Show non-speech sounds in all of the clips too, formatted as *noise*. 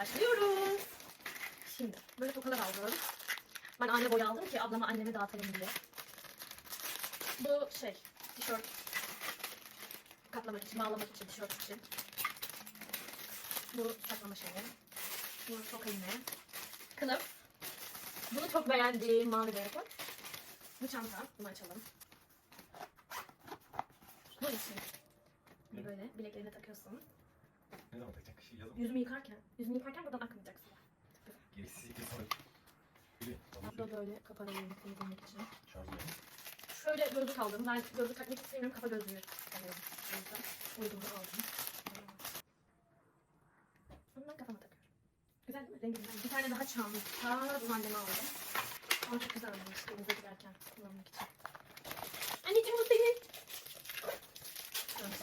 başlıyoruz. Şimdi böyle tokalar aldım. Ben anne boyu aldım ki ablama anneme dağıtalım diye. Bu şey, tişört. Katlamak için, bağlamak için, tişört için. Bu saklama şeyi. Bu toka yine. Kılıf. Bunu çok beğendiğim mavi beyazı. Bu çanta. Bunu açalım. Bu için. Böyle bileklerine takıyorsun. Ne zaman takacak? Şey yazın. Yüzümü yıkarken, yüzümü yıkarken buradan akmayacaksın. Gerisi iki. Tamam. Da böyle kapalı yerini temizlemek için. Şarj ediyorum. Şöyle gözlük aldım. Ben gözlük takmak istemiyorum. Kafa gözlüğü alıyorum. O yüzden uygunu aldım. Bunu ben kafama takıyorum. Güzel değil mi? Rengi güzel. Bir tane daha çanta. Bunu anneme aldım. Ama çok güzel olmuş. Denize giderken kullanmak için. Anneciğim bu senin. Evet.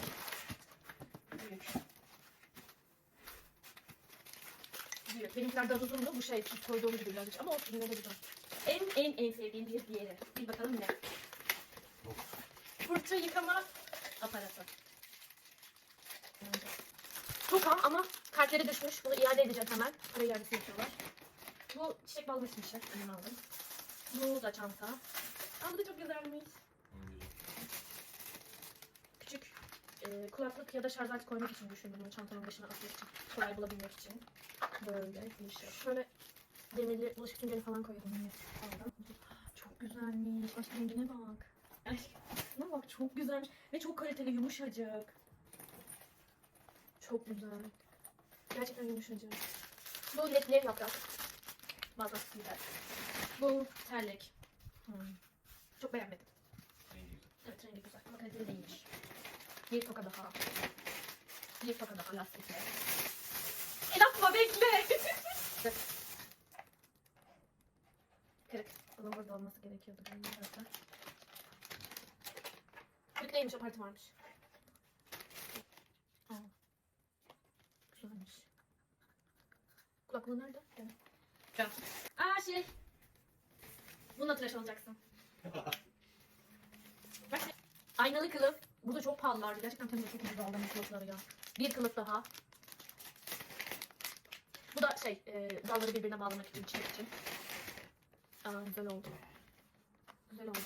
Büyük. Büyük. Benimkiler daha uzundu. Bu şey koyduğum gibi birazcık. Ama olsun yine de. En en en sevdiğim bir diğeri. Bir bakalım ne? Fırça yıkama aparatı. Çok am ama kalpleri düşmüş. Bunu iade edeceğim hemen. Para iadesi yapıyorlar. Bu çiçek balmış bir şey. Aldım. Bu da çanta. Aa bu da çok güzelmiş. Güzel. Küçük e, kulaklık ya da şarj aleti koymak için düşündüm bunu çantanın başına atmak için. Kolay bulabilmek için. Böyle şey. Şöyle demirli bulaşık süngeri falan koyuyorum. Aldım. Çok güzelmiş. Başka rengine bak. Ay, şuna bak çok güzelmiş. Ve çok kaliteli yumuşacık. Çok güzel. Gerçekten yumuşacık. Bu ledli yaprak. Bazen güzel. Bu terlik. Hmm. Çok beğenmedim. Evet rengi güzel ama kaliteli değilmiş. Bir toka daha. Bir toka daha lastikle. El atma bekle. Kırık. Onun burada olması gerekiyordu. benim zaten. Kırık değilmiş apartı varmış. Aa. Güzelmiş. Kulaklığı nerede? Evet. Aa şey. Bununla tıraş olacaksın. *laughs* Bak Aynalı kılıf. Burada çok pahalılardı. Gerçekten kendime çok ucuz aldım bu kılıfları ya. Bir kılıf daha. Bu da şey, e, dalları birbirine bağlamak için, çiçek için. Aa, güzel oldu. Güzel oldu.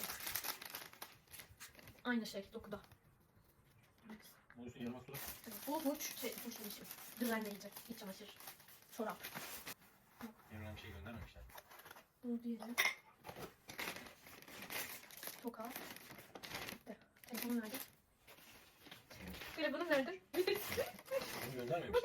Aynı şey, dokuda. Bunun üstüne yarım su. Evet, Bu huç, şey, huç demişim. Düzenleyici, iç çamaşır, çorap. Emre'den bir şey göndermemişler. Bu diğeri. Toka. Bitti. Telefonum nerede? Telefonum nerede? Bunu Bu göndermemişler.